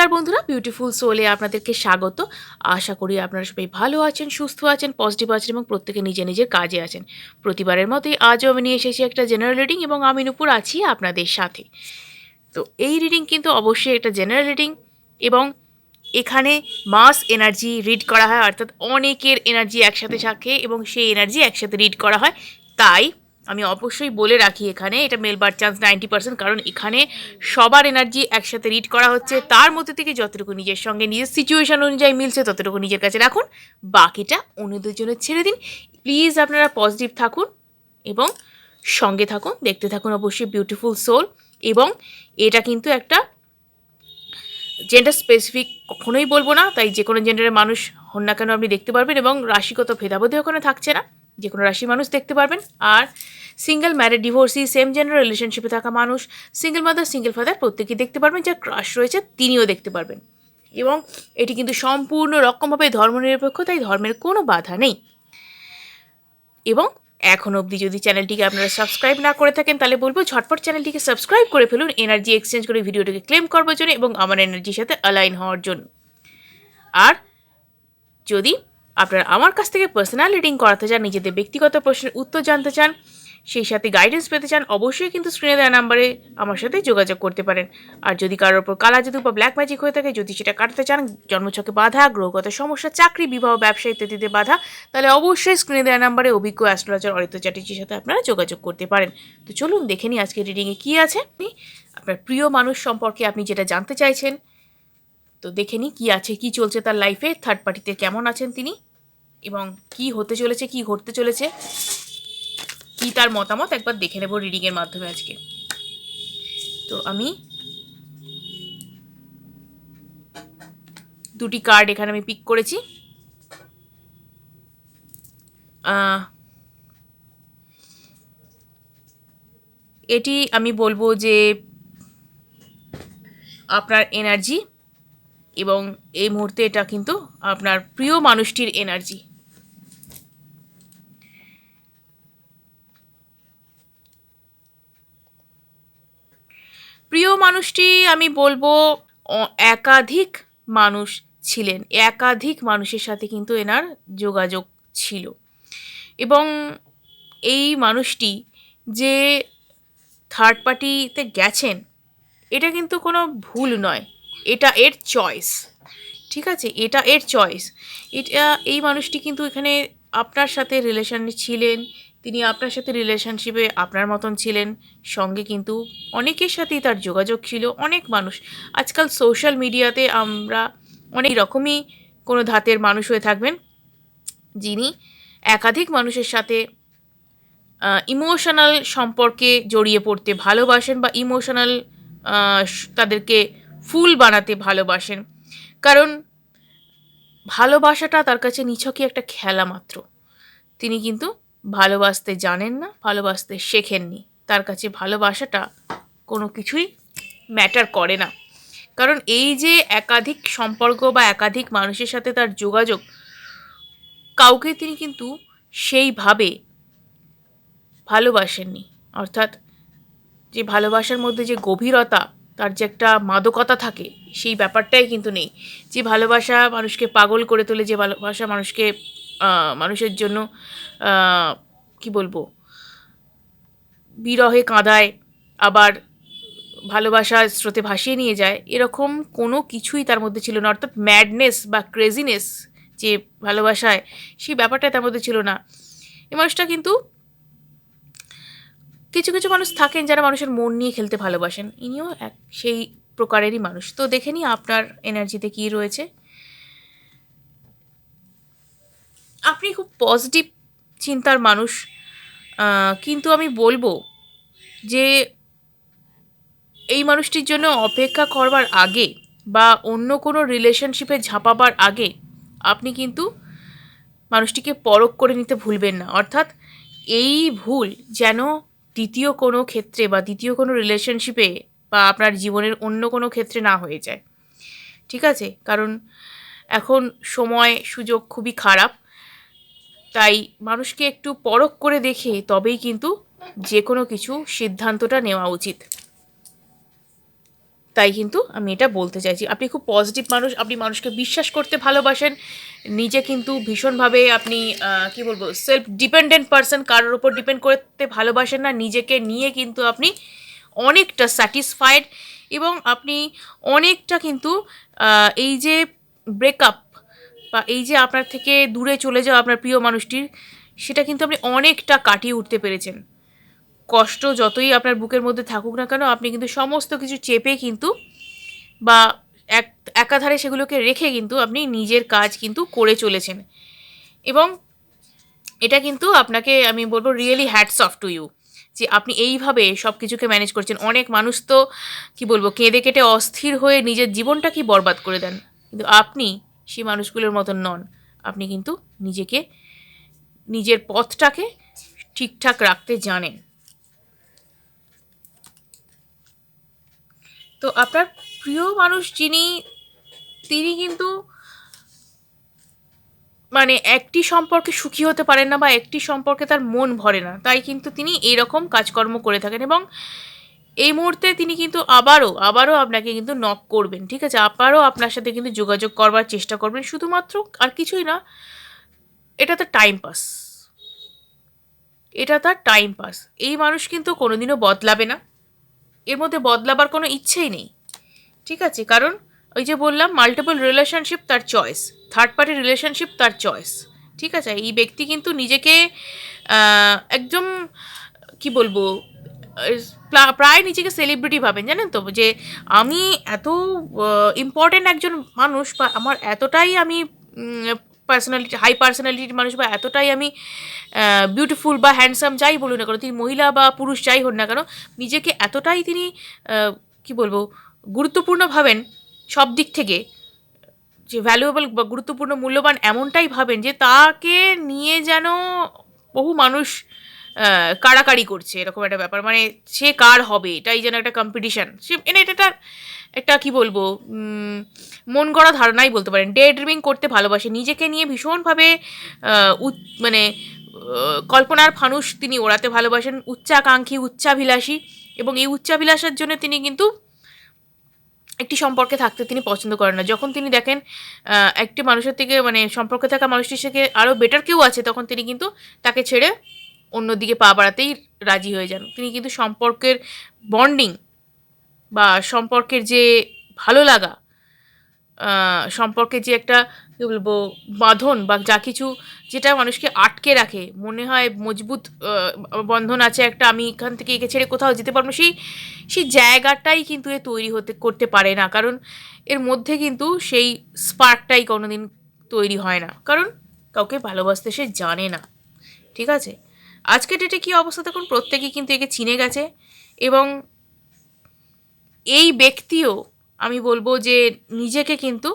নমস্কার বন্ধুরা বিউটিফুল সোলে আপনাদেরকে স্বাগত। আশা করি আপনারা সবাই ভালো আছেন, সুস্থ আছেন পজিটিভ আছেন এবং প্রত্যেকে নিজে নিজের কাজে আছেন। প্রতিবারের মতোই আজও আমি নিয়ে এসেছি একটা জেনারেল রিডিং এবং আমি নুপুর আছি আপনাদের সাথে। তো এই রিডিং কিন্তু অবশ্যই একটা জেনারেল রিডিং এবং এখানে মাস এনার্জি রিড করা হয়, অর্থাৎ অনেকের এনার্জি একসাথে থাকে এবং সেই এনার্জি একসাথে রিড করা হয়। তাই আমি অবশ্যই বলে রাখি এখানে, এটা মেলবার চান্স নাইনটি পার্সেন্ট কারণ এখানে সবার এনার্জি একসাথে রিড করা হচ্ছে। তার মধ্যে থেকে যতটুকু নিজের সঙ্গে, নিজের সিচুয়েশন অনুযায়ী মিলছে, ততটুকু নিজের কাছে রাখুন। বাকিটা অন্যদের জন্য ছেড়ে দিন। প্লিজ আপনারা পজিটিভ থাকুন এবং সঙ্গে থাকুন, দেখতে থাকুন অবশ্যই বিউটিফুল সোল এবং এটা কিন্তু একটা জেন্ডার স্পেসিফিক কখনোই বলব না, তাই যে কোনো জেন্ডারের মানুষ হন না কেন আপনি দেখতে পারবেন এবং রাশিগত ভেদাভেদে ওখানে থাকছে না। যে কোনো রাশির মানুষ দেখতে পারবেন। আর single married divorcee same gender রিলেশনশিপে থাকা মানুষ সিঙ্গেল মাদার সিঙ্গেল ফাদার প্রত্যেকেই দেখতে পারবেন। যার ক্রাশ রয়েছে, তিনিও দেখতে পারবেন। এবং এটি কিন্তু সম্পূর্ণ রকমভাবে ধর্মনিরপেক্ষ, তাই ধর্মের কোনো বাধা নেই। এবং এখন অবধি যদি চ্যানেলটিকে আপনারা সাবস্ক্রাইব না করে থাকেন, তাহলে বলব ঝটপট চ্যানেলটিকে সাবস্ক্রাইব করে ফেলুন এনার্জি এক্সচেঞ্জ করে ভিডিওটিকে ক্লেম করবার জন্য এবং আমার এনার্জির সাথে অ্যালাইন হওয়ার জন্য। আর যদি আপনারা আমার কাছ থেকে পার্সোনাল রিডিং করাতে চান, নিজেদের ব্যক্তিগত প্রশ্নের উত্তর জানতে চান, সেই সাথে গাইডেন্স পেতে চান, অবশ্যই কিন্তু স্ক্রিনে দেওয়া নাম্বারে আমার সাথে যোগাযোগ করতে পারেন। আর যদি কারোর ওপর কালা জাদু বা ব্ল্যাক ম্যাজিক হয়ে থাকে, যদি সেটা কাটাতে চান, জন্মছকে বাধা, গ্রহগত সমস্যা, চাকরি, বিবাহ, ব্যবসা ইত্যাদিতে বাধা, তাহলে অবশ্যই স্ক্রিনে দেওয়া নাম্বারে অভিজ্ঞ অ্যাস্ট্রোলজার অরিত্র চ্যাটার্জির সাথে আপনারা যোগাযোগ করতে পারেন। তো চলুন দেখে নিই আজকে রিডিংয়ে কী আছে। আপনি আপনার প্রিয় মানুষ সম্পর্কে আপনি যেটা জানতে চাইছেন তো দেখে নিই কী আছে, কী চলছে তার লাইফে থার্ড পার্টিতে কেমন আছেন তিনি? এবং কি হতে চলেছে, কি ঘটতে চলেছে? কি তার মতামত? একবার দেখে নেব রিডিংয়ের মাধ্যমে আজকে। তো আমি দুটি কার্ড এখানে আমি পিক করেছি। এটি আমি বলব যে আপনার এনার্জি এবং এই মুহূর্তে এটা কিন্তু আপনার প্রিয় মানুষটির এনার্জি প্রিয় মানুষটি, আমি বলব একাধিক মানুষ ছিলেন। একাধিক মানুষের সাথে কিন্তু এনার যোগাযোগ ছিল। এবং এই মানুষটি যে থার্ড পার্টিতে গেছেন, এটা কিন্তু কোনো ভুল নয়। এটা এর চয়েস ঠিক আছে? এটা এর চয়েস এটা, এই মানুষটি কিন্তু এখানে আপনার সাথে রিলেশনে ছিলেন, তিনি আপনার সাথে রিলেশনশিপে আপনার মতন ছিলেন, সঙ্গে কিন্তু অনেকের সাথেই তার যোগাযোগ ছিল, অনেক মানুষ। আজকাল সোশ্যাল মিডিয়াতে আমরা অনেক রকমই কোনো ধাতের মানুষ হয়ে থাকবেন, যিনি একাধিক মানুষের সাথে ইমোশনাল সম্পর্কে জড়িয়ে পড়তে ভালোবাসেন বা ইমোশনাল তাদেরকে ফুল বানাতে ভালোবাসেন। কারণ ভালোবাসাটা তার কাছে নিছকই একটা খেলা মাত্র। তিনি কিন্তু ভালোবাসতে জানেন না, ভালোবাসতে শেখেননি। তার কাছে ভালোবাসাটা কোনো কিছুই ম্যাটার করে না। কারণ এই যে একাধিক সম্পর্ক বা একাধিক মানুষের সাথে তার যোগাযোগ, কাউকে তিনি কিন্তু সেইভাবে ভালোবাসেননি। অর্থাৎ যে ভালোবাসার মধ্যে যে গভীরতা তার যে একটা মাদকতা থাকে, সেই ব্যাপারটাই কিন্তু নেই। যে ভালোবাসা মানুষকে পাগল করে তোলে, যে ভালোবাসা মানুষকে মানুষের জন্য কি বলব, বিরহে কাঁদায়, আবার ভালোবাসার স্রোতে ভাসিয়ে নিয়ে যায়, এরকম কোনো কিছুই তার মধ্যে ছিল না। অর্থাৎ ম্যাডনেস বা ক্রেজিনেস যে ভালোবাসায়, সেই ব্যাপারটা তার মধ্যে ছিল না। এই মানুষটা কিন্তু কিছু কিছু মানুষ থাকেন যারা মানুষের মন নিয়ে খেলতে ভালোবাসেন। ইনিও এক, সেই প্রকারেরই মানুষ। তো দেখে নিই আপনার এনার্জিতে কী রয়েছে। আপনি খুব পজিটিভ চিন্তার মানুষ। কিন্তু আমি বলব যে, এই মানুষটির জন্য অপেক্ষা করবার আগে বা অন্য কোনো রিলেশনশিপে ঝাঁপাবার আগে আপনি কিন্তু মানুষটিকে পরখ করে নিতে ভুলবেন না। অর্থাৎ এই ভুল যেন দ্বিতীয় কোনো ক্ষেত্রে বা দ্বিতীয় কোনো রিলেশনশিপে বা আপনার জীবনের অন্য কোনো ক্ষেত্রে না হয়ে যায়। ঠিক আছে? কারণ এখন সময়, সুযোগ খুবই খারাপ। তাই মানুষকে একটু পরখ করে দেখে তবেই কিন্তু যে কোনো কিছু সিদ্ধান্তটা নেওয়া উচিত। তাই কিন্তু আমি এটা বলতে চাইছি। আপনি খুব পজিটিভ মানুষ, আপনি মানুষকে বিশ্বাস করতে ভালোবাসেন। নিজে কিন্তু ভীষণভাবে আপনি কি বলব সেলফ ডিপেন্ডেন্ট পারসন কারোর ওপর ডিপেন্ড করতে ভালোবাসেন না। নিজেকে নিয়ে কিন্তু আপনি অনেকটা স্যাটিসফাইড এবং আপনি অনেকটা কিন্তু এই যে ব্রেকআপ বা এই যে আপনার থেকে দূরে চলে যাওয়া আপনার প্রিয় মানুষটির, সেটা কিন্তু আপনি অনেকটা কাটিয়ে উঠতে পেরেছেন। কষ্ট যতই আপনার বুকের মধ্যে থাকুক না কেন, আপনি কিন্তু সমস্ত কিছু চেপে কিন্তু বা এক, একাধারে সেগুলোকে রেখে কিন্তু আপনি নিজের কাজ কিন্তু করে চলেছেন। এবং এটা কিন্তু আপনাকে, আমি বলব really hats off to you যে আপনি এইভাবে সব কিছুকে ম্যানেজ করছেন। অনেক মানুষ তো, কি বলব, কেঁদে কেটে অস্থির হয়ে নিজের জীবনটা কি বরবাদ করে দেন। কিন্তু আপনি সেই মানুষগুলোর মতন নন। আপনি কিন্তু নিজেকে, নিজের পথটাকে ঠিকঠাক রাখতে জানেন। তো আপনার প্রিয় মানুষ যিনি, তিনি কিন্তু মানে একটি সম্পর্কে সুখী হতে পারেন না বা একটি সম্পর্কে তার মন ভরে না, তাই কিন্তু তিনি এইরকম কাজকর্ম করে থাকেন এবং এই মুহূর্তে তিনি কিন্তু আবারও আবারও আপনাকে কিন্তু নক করবেন, ঠিক আছে? আবারও আপনার সাথে কিন্তু যোগাযোগ করবার চেষ্টা করবেন, শুধুমাত্র আর কিছুই না, এটা তার টাইম পাস এটা তার টাইম পাস এই মানুষ কিন্তু কোনোদিনও বদলাবে না। এর মধ্যে বদলাবার কোনো ইচ্ছেই নেই। ঠিক আছে, কারণ ওই যে বললাম মাল্টিপল রিলেশনশিপ তার চয়েস থার্ড পার্টি রিলেশনশিপ তার চয়েস ঠিক আছে, এই ব্যক্তি কিন্তু নিজেকে একদম, কি বলব প্রায় নিজেকে সেলিব্রিটি ভাবেন, জানেন তো? যে আমি এত ইম্পর্ট্যান্ট একজন মানুষ বা আমার এতটাই আমি পার্সোনালিটি হাই পার্সোনালিটির মানুষ বা এতটাই আমি বিউটিফুল বা হ্যান্ডসাম যাই বলুন না কেন, তিনি মহিলা বা পুরুষ যাই হন না কেন, নিজেকে এতটাই তিনি কি বলব, গুরুত্বপূর্ণ ভাবেন সব দিক থেকে, যে ভ্যালুয়েবল বা গুরুত্বপূর্ণ, মূল্যবান এমনটাই ভাবেন যে তাকে নিয়ে যেন বহু মানুষ কাড়াকাড়ি করছে, এরকম একটা ব্যাপার। মানে সে কার হবে? এটাই যেন একটা কম্পিটিশান সে মানে এটা একটা কি বলব মন গড়া ধারণাই বলতে পারেন। ডে ড্রিমিং করতে ভালোবাসে। নিজেকে নিয়ে ভীষণভাবে মানে কল্পনার ফানুষ তিনি ওড়াতে ভালোবাসেন। উচ্চাকাঙ্ক্ষী, উচ্চাভিলাষী এবং এই উচ্চাভিলাষের জন্য তিনি কিন্তু একটি সম্পর্কে থাকতে তিনি পছন্দ করেন না। যখন তিনি দেখেন একটি মানুষের থেকে মানে সম্পর্কে থাকা মানুষটির থেকে আরও বেটার কেউ আছে, তখন তিনি কিন্তু তাকে ছেড়ে অন্যদিকে পা বাড়াতেই রাজি হয়ে যান। তিনি কিন্তু সম্পর্কের বন্ডিং বা সম্পর্কের যে ভালো লাগা আহ, সম্পর্কের যে একটা কী বলব বাঁধন বা যা কিছু যেটা মানুষকে আটকে রাখে মনে হয় মজবুত বন্ধন আছে একটা আমি এখান থেকে একে ছেড়ে কোথাও যেতে পারব সেই সেই জায়গাটাই কিন্তু এ তৈরি হতে করতে পারে না। কারণ এর মধ্যে কিন্তু সেই স্পার্কটাই কোনোদিন তৈরি হয় না। কারণ কাউকে ভালোবাসতে সে জানে না। ঠিক আছে? আজকে ডেটে কী অবস্থা? দেখুন প্রত্যেকেই কিন্তু একে চিনে গেছে এবং এই ব্যক্তিও আমি বলব যে নিজেকে কিন্তু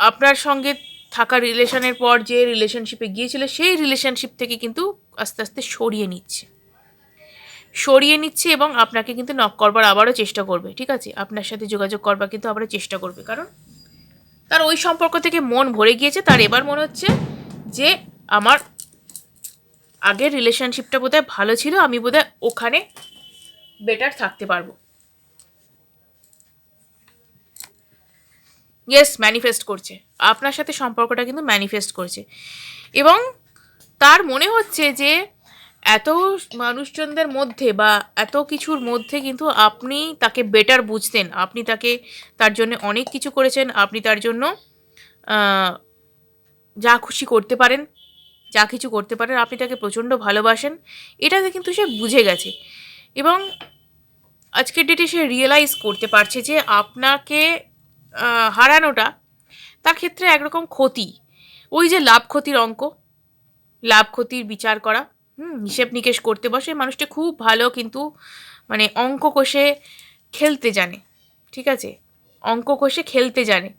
আপনার সঙ্গে থাকা রিলেশনের পর যে রিলেশনশিপে গিয়েছিল, সেই রিলেশনশিপ থেকে কিন্তু আস্তে আস্তে সরিয়ে নিচ্ছে। সরিয়ে নিচ্ছে এবং আপনাকে কিন্তু নক করবার আবারও চেষ্টা করবে, ঠিক আছে? আপনার সাথে যোগাযোগ করবার কিন্তু আবারও চেষ্টা করবে, কারণ তার ওই সম্পর্ক থেকে মন ভরে গিয়েছে। তার এবার মনে হচ্ছে যে আমার আগের রিলেশনশিপটা বোধহয় ভালো ছিল, আমি বোধহয় ওখানে বেটার থাকতে পারব। ইয়েস ম্যানিফেস্ট করছে। আপনার সাথে সম্পর্কটা কিন্তু ম্যানিফেস্ট করছে। এবং তার মনে হচ্ছে যে এত মানুষজনদের মধ্যে বা এত কিছুর মধ্যে কিন্তু আপনি তাকে বেটার বুঝতেন। আপনি তাকে তার জন্য অনেক কিছু করেছেন। আপনি তার জন্য যা খুশি করতে পারেন। যা কিছু করতে পারেন, আপনি তাকে প্রচণ্ড ভালোবাসেন এটাতে কিন্তু সে বুঝে গেছে। এবং আজকের ডেটে সে রিয়েলাইজ করতে পারছে যে আপনাকে হারানোটা তার ক্ষেত্রে একরকম ক্ষতি। ওই যে লাভ ক্ষতির অঙ্ক, লাভ ক্ষতির বিচার করা, হুম, হিসেব নিকেশ করতে বসে মানুষটা খুব ভালো কিন্তু মানে অঙ্ক কষে খেলতে জানে, ঠিক আছে? অঙ্ক কষে খেলতে জানে।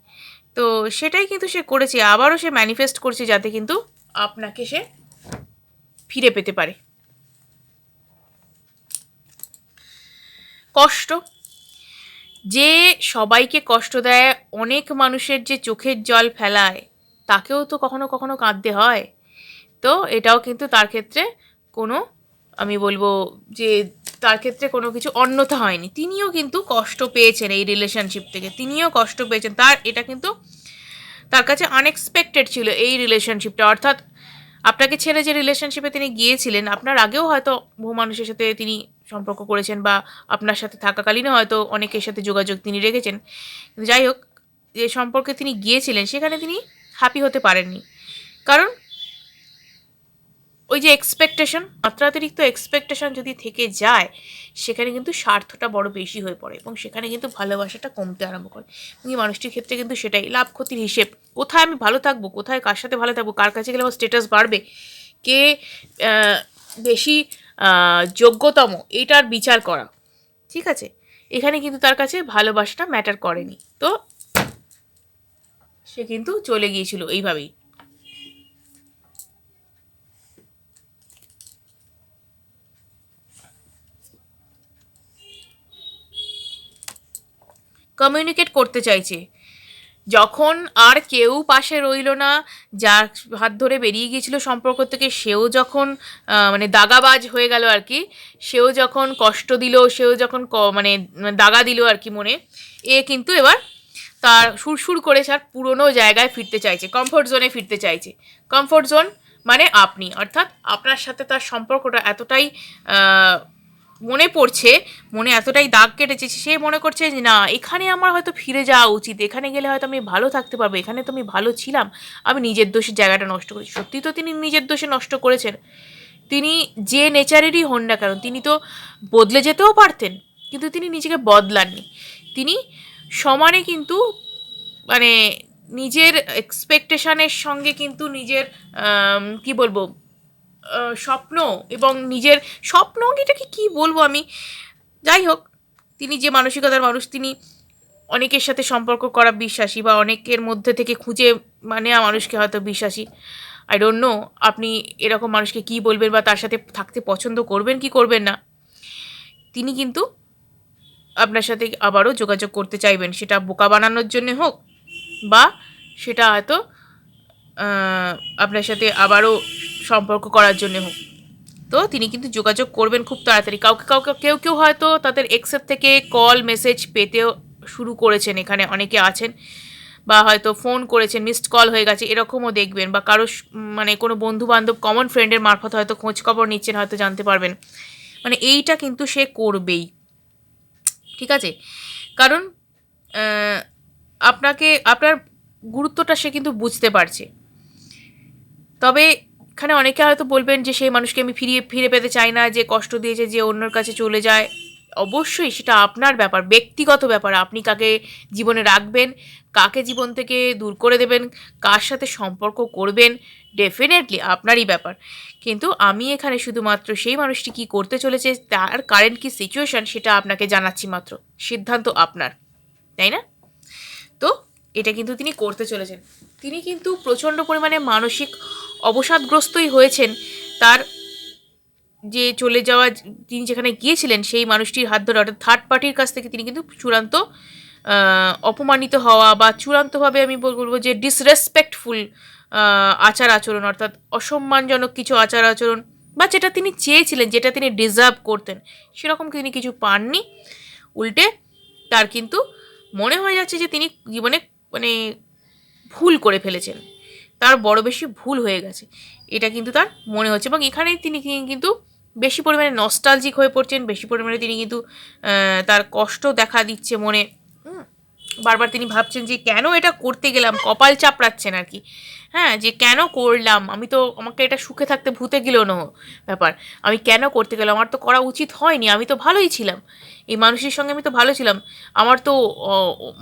তো সেটাই কিন্তু সে করেছে, আবারও সে ম্যানিফেস্ট করছে যাতে কিন্তু আপনাকে সে ফিরে পেতে পারে। কষ্ট। যে সবাইকে কষ্ট দেয়, অনেক মানুষের যে চোখের জল ফেলায়, তাকেও তো কখনো কখনো কাঁদতে হয়। তো এটাও কিন্তু তার ক্ষেত্রে কোনো, আমি বলব যে তার ক্ষেত্রে কোনো কিছু অন্যথা হয়নি। তিনিও কিন্তু কষ্ট পেয়েছেন এই রিলেশনশিপ থেকে। তিনিও কষ্ট পেয়েছেন। তার এটা কিন্তু তার কাছে আনএক্সপেক্টেড ছিল এই রিলেশনশিপটা অর্থাৎ আপনাকে ছেড়ে যে রিলেশনশিপে তিনি গিয়েছিলেন, আপনার আগেও হয়তো বহু মানুষের সাথে তিনি সম্পর্ক করেছেন বা আপনার সাথে থাকাকালীনও হয়তো অনেকের সাথে যোগাযোগ তিনি রেখেছেন। যাই হোক, যে সম্পর্কে তিনি গিয়েছিলেন, সেখানে তিনি হ্যাপি হতে পারেননি। কারণ ওই যে এক্সপেকটেশন মাত্রাতিরিক্ত এক্সপেকটেশন যদি থেকে যায়, সেখানে কিন্তু স্বার্থটা বড় বেশি হয়ে পড়ে এবং সেখানে কিন্তু ভালোবাসাটা কমতে আরম্ভ করে। এবং এই মানুষটির ক্ষেত্রে কিন্তু সেটাই। লাভ ক্ষতির হিসেব। কোথায় আমি ভালো থাকব? কোথায় কার সাথে ভালো থাকব? কার কাছে গেলে আমার স্টেটাস বাড়বে? কে বেশি যোগ্যতম? এটার বিচার করা। ঠিক আছে? এখানে কিন্তু তার কাছে ভালোবাসাটা ম্যাটার করেনি। তো সে কিন্তু চলে গিয়েছিল। এইভাবেই। কমিউনিকেট করতে চাইছে। যখন আর কেউ পাশে রইল না, যার হাত ধরে বেরিয়ে গিয়েছিল সম্পর্ক থেকে, সেও যখন মানে দাগাবাজ হয়ে গেল আর কি, সেও যখন কষ্ট দিল, সেও যখন মানে দাগা দিল আর কি মনে, এ কিন্তু এবার তার সুরসুর করে তার পুরনো জায়গায় ফিরতে চাইছে কমফোর্ট জোনে ফিরতে চাইছে। কমফোর্ট জোন মানে আপনি, অর্থাৎ আপনার সাথে তার সম্পর্কটা এতটাই মনে পড়ছে, মনে এতটাই দাগ কেটেছে, সে মনে করছে যে না, এখানে আমার হয়তো ফিরে যাওয়া উচিত, এখানে গেলে হয়তো আমি ভালো থাকতে পারব, এখানে তো আমি ভালো ছিলাম, আমি নিজের দোষে জায়গাটা নষ্ট করেছি। সত্যি তো তিনি নিজের দোষে নষ্ট করেছেন। তিনি যে নেচারেরই হন না কারণ তিনি তো বদলে যেতেও পারতেন, কিন্তু তিনি নিজেকে বদলাননি। তিনি সমানে কিন্তু মানে নিজের এক্সপেকটেশনের সঙ্গে কিন্তু নিজের কি বলব স্বপ্ন এবং নিজের স্বপ্ন এটাকে কি বলব আমি? যাই হোক, তিনি যে মানসিকতার মানুষ, তিনি অনেকের সাথে সম্পর্ক করা বিশ্বাসী বা অনেকের মধ্যে থেকে খুঁজে মানে মানুষকে হয়তো বিশ্বাসী। আই ডোন্ট নো আপনি এরকম মানুষকে কি বলবেন বা তার সাথে থাকতে পছন্দ করবেন কি করবেন না? তিনি কিন্তু আপনার সাথে আবারও যোগাযোগ করতে চাইবেন, সেটা বোকা বানানোর জন্য হোক বা সেটা হয়তো আপনার সাথে আবারও সম্পর্ক করার জন্য হোক। তো তিনি কিন্তু যোগাযোগ করবেন খুব তাড়াতাড়ি। কাউকে কাউকে, কেউ কেউ হয়তো তাদের এক্সের থেকে কল মেসেজ পেতেও শুরু করেছেন এখানে। অনেকে আছেন বা হয়তো ফোন করেছেন মিসড কল হয়ে গেছে, এরকমও দেখবেন বা কারও মানে কোনো বন্ধু বান্ধব কমন ফ্রেন্ডের মারফত হয়তো খোঁজ খবর নিচ্ছেন, হয়তো জানতে পারবেন। মানে এইটা কিন্তু সে করবেই। ঠিক আছে? কারণ আপনাকে, আপনার গুরুত্বটা সে কিন্তু বুঝতে পারছে। তবে এখানে অনেকে হয়তো বলবেন যে সেই মানুষকে আমি ফিরিয়ে, ফিরে পেতে চাই না, যে কষ্ট দিয়েছে যে অন্যর কাছে চলে যায়। অবশ্যই সেটা আপনার ব্যাপার, ব্যক্তিগত ব্যাপার। আপনি কাকে জীবনে রাখবেন, কাকে জীবন থেকে দূর করে দেবেন, কার সাথে সম্পর্ক করবেন ডেফিনেটলি আপনারই ব্যাপার। কিন্তু আমি এখানে শুধুমাত্র সেই মানুষটি কি করতে চলেছে, তার কারেন্ট কি সিচুয়েশন সেটা আপনাকে জানাচ্ছি মাত্র। সিদ্ধান্ত আপনার, তাই না? তো এটা কিন্তু তিনি করতে চলেছেন। তিনি কিন্তু প্রচণ্ড পরিমাণে মানসিক অবসাদগ্রস্তই হয়েছেন। তার যে চলে যাওয়া তিনি যেখানে গিয়েছিলেন, সেই মানুষটির হাত ধরে, অর্থাৎ থার্ড পার্টির কাছ থেকে তিনি কিন্তু চূড়ান্ত অপমানিত হওয়া বা চূড়ান্তভাবে আমি বল- বলব যে ডিসরেসপেক্টফুল আচার আচরণ, অর্থাৎ অসম্মানজনক কিছু আচার আচরণ বা যেটা তিনি চেয়েছিলেন, যেটা তিনি ডিজার্ভ করতেন, সেরকম তিনি কিছু পাননি। উল্টে তার কিন্তু মনে হয়ে যাচ্ছে যে তিনি জীবনে মানে ভুল করে ফেলেছেন। তার বড় বেশি ভুল হয়ে গেছে। এটা কিন্তু তার মনে হচ্ছে এবং এখানে তিনি কিন্তু বেশি পরিমাণে নস্টালজিক হয়ে পড়ছেন, বেশি পরিমাণে তিনি কিন্তু তার কষ্ট দেখা দিচ্ছে মনে বারবার তিনি ভাবছেন যে কেন এটা করতে গেলাম, কপাল চাপড়াচ্ছেন আর কি। হ্যাঁ যে কেন করলাম? আমি তো, আমাকে এটা সুখে থাকতে ভূতে গেলেও না ব্যাপার। আমি কেন করতে গেলাম? আমার তো করা উচিত হয়নি, আমি তো ভালোই ছিলাম। এই মানুষের সঙ্গে আমি তো ভালো ছিলাম। আমার তো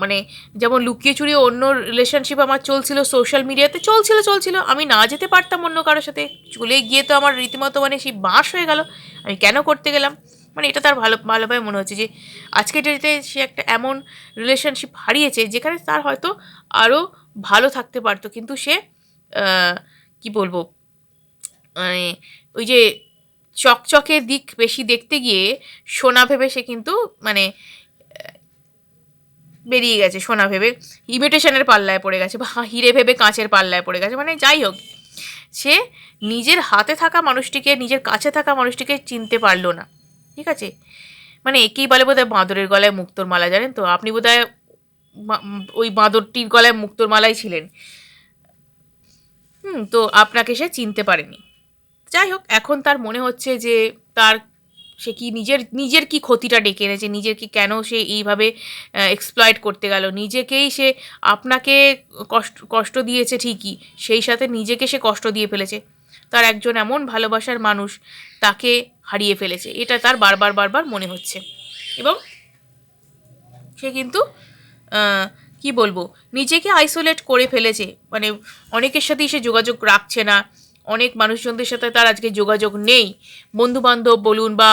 মানে যেমন লুকিয়ে চুরিয়ে অন্য রিলেশনশিপ আমার চলছিল সোশ্যাল মিডিয়াতে চলছিল চলছিল। আমি না যেতে পারতাম অন্য কারোর সাথে। চলে গিয়ে তো আমার রীতিমতো মানে সেই বাঁশ হয়ে গেল। আমি কেন করতে গেলাম? মানে এটা তার ভালো ভালোভাবে মনে হচ্ছে যে আজকের ডেটে সে একটা এমন রিলেশনশিপ হারিয়েছে যেখানে তার হয়তো আরও ভালো থাকতে পারতো। কিন্তু সে কি বলব? মানে ওই যে চকচকে দিক বেশি দেখতে গিয়ে সোনা ভেবে সে কিন্তু মানে বেরিয়ে গেছে সোনা ভেবে। ইমিটেশনের পাল্লায় পড়ে গেছে বা হিরে ভেবে কাঁচের পাল্লায় পড়ে গেছে। মানে যাই হোক, সে নিজের হাতে থাকা মানুষটিকে, নিজের কাছে থাকা মানুষটিকে চিনতে পারল না। ঠিক আছে? মানে একেই বলে বোধহয় বাঁদরের গলায় মুক্তোর মালা, জানেন তো? আপনি বোধহয় ওই বাঁদরটির গলায় মুক্তোর মালাই ছিলেন। হুম, তো আপনাকে সে চিনতে পারেনি। যাই হোক, এখন তার মনে হচ্ছে যে তার সে কি নিজের নিজের কি ক্ষতিটা ডেকে এনেছে, নিজের কি কেন সে এইভাবে এক্সপ্লয়েট করতে গেল? নিজেকেই সে আপনাকে কষ্ট কষ্ট দিয়েছে ঠিকই, সেই সাথে নিজেকে সে কষ্ট দিয়ে ফেলেছে। তার একজন এমন ভালোবাসার মানুষ তাকে হারিয়ে ফেলেছে। এটা তার বারবার বারবার মনে হচ্ছে। এবং সে কিন্তু কি বলব, নিজেকে আইসোলেট করে ফেলেছে। মানে অনেকের সাথেই সে যোগাযোগ রাখছে না। অনেক মানুষজনদের সাথে তার আজকে যোগাযোগ নেই। বন্ধু বান্ধব বলুন বা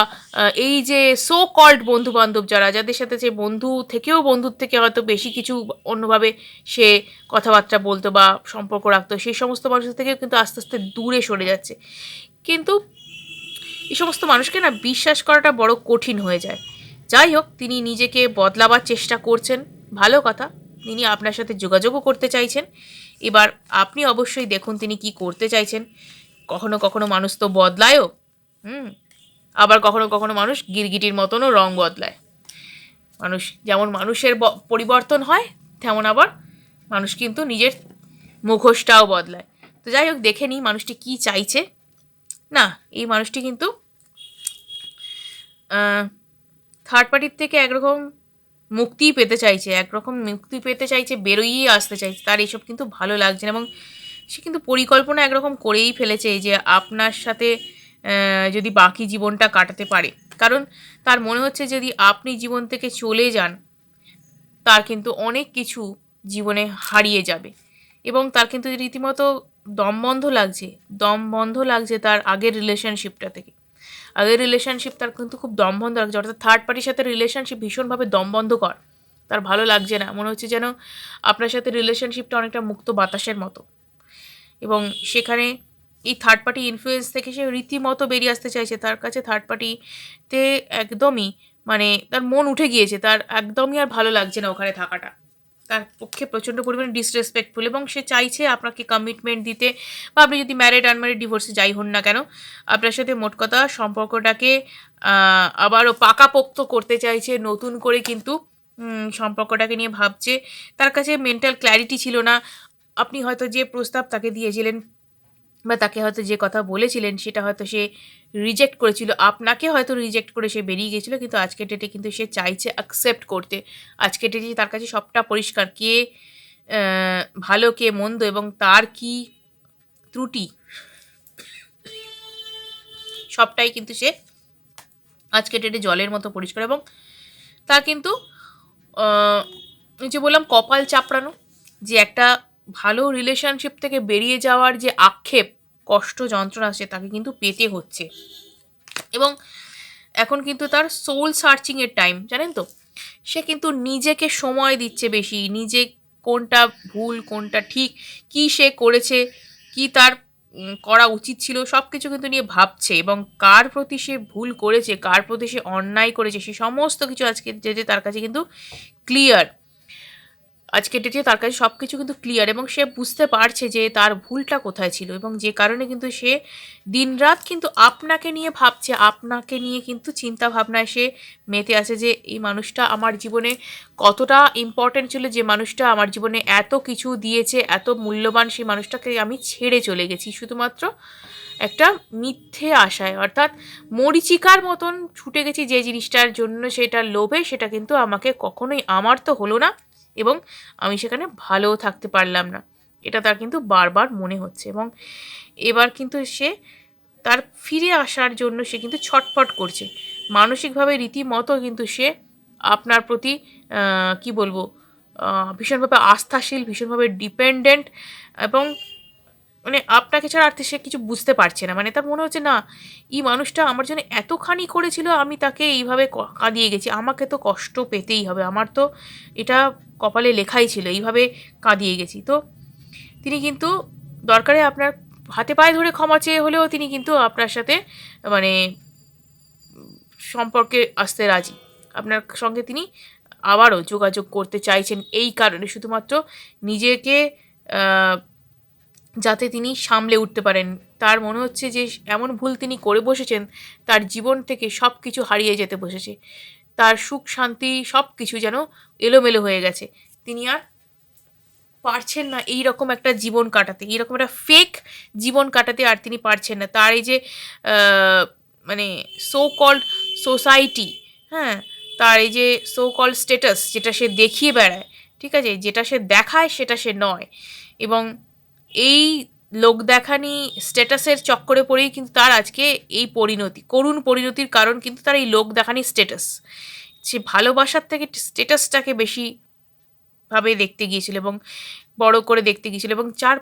এই যে সো কল্ড বন্ধু বান্ধব যারা, যাদের সাথে সে বন্ধু থেকেও বন্ধুর থেকে হয়তো বেশি কিছু অন্যভাবে সে কথাবার্তা বলতো বা সম্পর্ক রাখতো, সেই সমস্ত মানুষের থেকেও কিন্তু আস্তে আস্তে দূরে সরে যাচ্ছে। কিন্তু এই সমস্ত মানুষকে না বিশ্বাস করাটা বড় কঠিন হয়ে যায়। যাই হোক, তিনি নিজেকে বদলাবার চেষ্টা করছেন। ভালো কথা। তিনি আপনার সাথে যোগাযোগও করতে চাইছেন। এবার আপনি অবশ্যই দেখুন তিনি কি করতে চাইছেন। কখনো কখনো মানুষ তো বদলায়ও, হুম? আবার কখনো কখনো মানুষ গিরগিটির মতনও রং বদলায়। মানুষ, যেমন মানুষের পরিবর্তন হয়, তেমন আবার মানুষ কিন্তু নিজের মুখোশটাও বদলায়। তো যাই হোক, দেখে নিই মানুষটি কী চাইছে। না, এই মানুষটি কিন্তু থার্ড পার্টির থেকে একরকম মুক্তি পেতে চাইছে, একরকম মুক্তি পেতে চাইছে বেরোইয়ে আসতে চাইছে, তার এইসব কিন্তু ভালো লাগছে না এবং সে কিন্তু পরিকল্পনা একরকম করেই ফেলেছে যে আপনার সাথে যদি বাকি জীবনটা কাটাতে পারে। কারণ তার মনে হচ্ছে যদি আপনি জীবন থেকে চলে যান, তার কিন্তু অনেক কিছু জীবনে হারিয়ে যাবে। এবং তার কিন্তু রীতিমতো দম বন্ধ লাগছে, দম বন্ধ লাগছে তার আগের রিলেশনশিপটা থেকে। আগের রিলেশনশিপ তার কিন্তু খুব দম বন্ধ লাগছে। অর্থাৎ থার্ড পার্টির সাথে রিলেশনশিপ ভীষণভাবে দম বন্ধ কর। তার ভালো লাগছে না। মনে হচ্ছে যেন আপনার সাথে রিলেশনশিপটা অনেকটা মুক্ত বাতাসের মতো। এবং সেখানে এই থার্ড পার্টি ইনফ্লুয়েন্স থেকে সে রীতিমতো বেরিয়ে আসতে চাইছে। তার কাছে থার্ড পার্টিতে একদমই মানে তার মন উঠে গিয়েছে। তার একদমই আর ভালো লাগছে না ওখানে থাকাটা। তার পক্ষে প্রচণ্ড পরিমাণে ডিসরেসপেক্টফুল এবং সে চাইছে আপনাকে কমিটমেন্ট দিতে বা আপনি যদি ম্যারিড আনম্যারিড ডিভোর্সে যাই হন না কেন, আপনার সাথে মোট কথা সম্পর্কটাকে আবারও পাকাপোক্ত করতে চাইছে, নতুন করে কিন্তু সম্পর্কটাকে নিয়ে ভাবছে। তার কাছে মেন্টাল ক্ল্যারিটি ছিল না। আপনি হয়তো যে প্রস্তাব তাকে দিয়েছিলেন বা তাকে হয়তো যে কথা বলেছিলেন, সেটা হয়তো সে রিজেক্ট করেছিল। আপনাকে হয়তো রিজেক্ট করে সে বেরিয়ে গেছিল কিন্তু আজকের ডেটে কিন্তু সে চাইছে অ্যাকসেপ্ট করতে। আজকের ডেটে তার কাছে সবটা পরিষ্কার, কে ভালো, কে মন্দ এবং তার কি ত্রুটি, সবটাই কিন্তু সে আজকে ডেটে জলের মতো পরিষ্কার এবং তার কিন্তু যে বললাম কপাল চাপড়ানো, যে একটা ভালো রিলেশনশিপ থেকে বেরিয়ে যাওয়ার যে আক্ষেপ, কষ্ট, যন্ত্রণা সে তাকে কিন্তু পেতে হচ্ছে। এবং এখন কিন্তু তার সোল সার্চিংয়ের টাইম জানেন তো? সে কিন্তু নিজেকে সময় দিচ্ছে বেশি, নিজে কোনটা ভুল, কোনটা ঠিক, কি সে করেছে, কি তার করা উচিত ছিল সব কিছু কিন্তু নিয়ে ভাবছে। এবং কার প্রতি সে ভুল করেছে, কার প্রতি সে অন্যায় করেছে, সে সমস্ত কিছু আজকে যে যে তার কাছে কিন্তু ক্লিয়ার আজকে ডেটে তার কাছে সব কিছু কিন্তু ক্লিয়ার এবং সে বুঝতে পারছে যে তার ভুলটা কোথায় ছিল এবং যে কারণে কিন্তু সে দিনরাত কিন্তু আপনাকে নিয়ে ভাবছে, আপনাকে নিয়ে কিন্তু চিন্তা ভাবনায় সে মেতে আছে যে এই মানুষটা আমার জীবনে কতটা ইম্পর্ট্যান্ট ছিল, যে মানুষটা আমার জীবনে এত কিছু দিয়েছে, এত মূল্যবান সেই মানুষটাকে আমি ছেড়ে চলে গেছি। শুধুমাত্র একটা মিথ্যে আশায়, অর্থাৎ মরিচিকার মতন ছুটে গেছি যে জিনিসটার জন্য সেটা লোভে, সেটা কিন্তু আমাকে কখনোই আমার তো হলো না। এবং আমি সেখানে ভালোও থাকতে পারলাম না। এটা তার কিন্তু বারবার মনে হচ্ছে এবং এবার কিন্তু সে তার ফিরে আসার জন্য সে কিন্তু ছটফট করছে। মানসিকভাবে রীতিমতো কিন্তু সে আপনার প্রতি কি বলব ভীষণভাবে আস্থাশীল, ভীষণভাবে ডিপেন্ডেন্ট এবং মানে আপনাকে ছাড়া আর সে কিছু বুঝতে পারছে না। মানে তার মনে হচ্ছে, না, এই মানুষটা আমার জন্য এতখানি করেছিল, আমি তাকে এইভাবে কাঁদিয়ে গেছি। আমাকে তো কষ্ট পেতেই হবে। আমার তো এটা কপালে লেখাই ছিল, এইভাবে কাঁদিয়ে গেছি। তো তিনি কিন্তু দরকারে আপনার হাতে পায়ে ধরে ক্ষমা চেয়ে হলেও তিনি কিন্তু আপনার সাথে মানে সম্পর্কে আসতে রাজি। আপনার সঙ্গে তিনি আবারও যোগাযোগ করতে চাইছেন এই কারণে। শুধুমাত্র নিজেকে যাতে তিনি সামলে উঠতে পারেন। তার মনে হচ্ছে যে এমন ভুল তিনি করে বসেছেন, তার জীবন থেকে সব কিছু হারিয়ে যেতে বসেছে। তার সুখ, শান্তি সব কিছু যেন এলোমেলো হয়ে গেছে। তিনি আর পারছেন না এই রকম একটা জীবন কাটাতে এইরকম একটা ফেক জীবন কাটাতে আর তিনি পারছেন না। তার এই যে মানে সো কল্ড সোসাইটি হ্যাঁ? তার এই যে সো কল্ড স্টেটাস যেটা সে দেখিয়ে বেড়ায়, ঠিক আছে? যেটা সে দেখায়, সেটা সে নয়। এবং এই লোক দেখানি স্ট্যাটাসের চক্করে পড়েই কিন্তু তার আজকে এই পরিণতি, করুণ পরিণতির কারণ কিন্তু তার এই লোক দেখানি স্ট্যাটাস। সে ভালোবাসার থেকে স্ট্যাটাসটাকে বেশি ভাবে দেখতে গিয়েছিল এবং বড় করে দেখতে গিয়েছিল এবং যার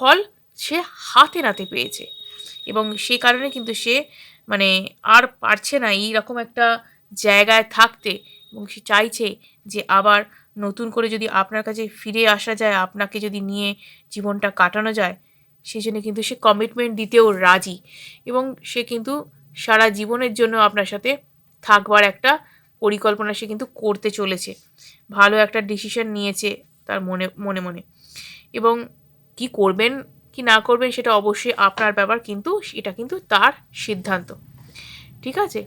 ফল সে হাতে নাতে পেয়েছে এবং সে কারণে কিন্তু সে মানে আর পারছে না এই রকম একটা জায়গায় থাকতে। এবং সে চাইছে যে আবার নতুন করে যদি আপনার কাছে ফিরে আসা যায়, আপনাকে যদি নিয়ে জীবনটা কাটানো যায় সেই জন্য কিন্তু সে কমিটমেন্ট দিতেও রাজি এবং সে কিন্তু সারা জীবনের জন্য আপনার সাথে থাকবার একটা পরিকল্পনা সে কিন্তু করতে চলেছে। ভালো একটা ডিসিশন নিয়েছে তার মনে মনে মনে। এবং কি করবেন, কি না করবেন সেটা অবশ্যই আপনার ব্যাপার, কিন্তু এটা কিন্তু তার সিদ্ধান্ত। ঠিক আছে?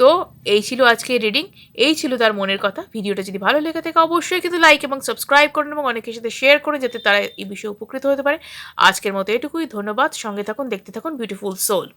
তো এই ছিল আজকের রিডিং এই ছিল তার মনের কথা। ভিডিওটা যদি ভালো লেগে থাকে অবশ্যই কিন্তু লাইক এবং সাবস্ক্রাইব করুন এবং অনেকের সাথে শেয়ার করুন যাতে তারা এই বিষয়ে উপকৃত হতে পারে। আজকের মতো এটুকুই, ধন্যবাদ। সঙ্গে থাকুন, দেখতে থাকুন বিউটিফুল সোল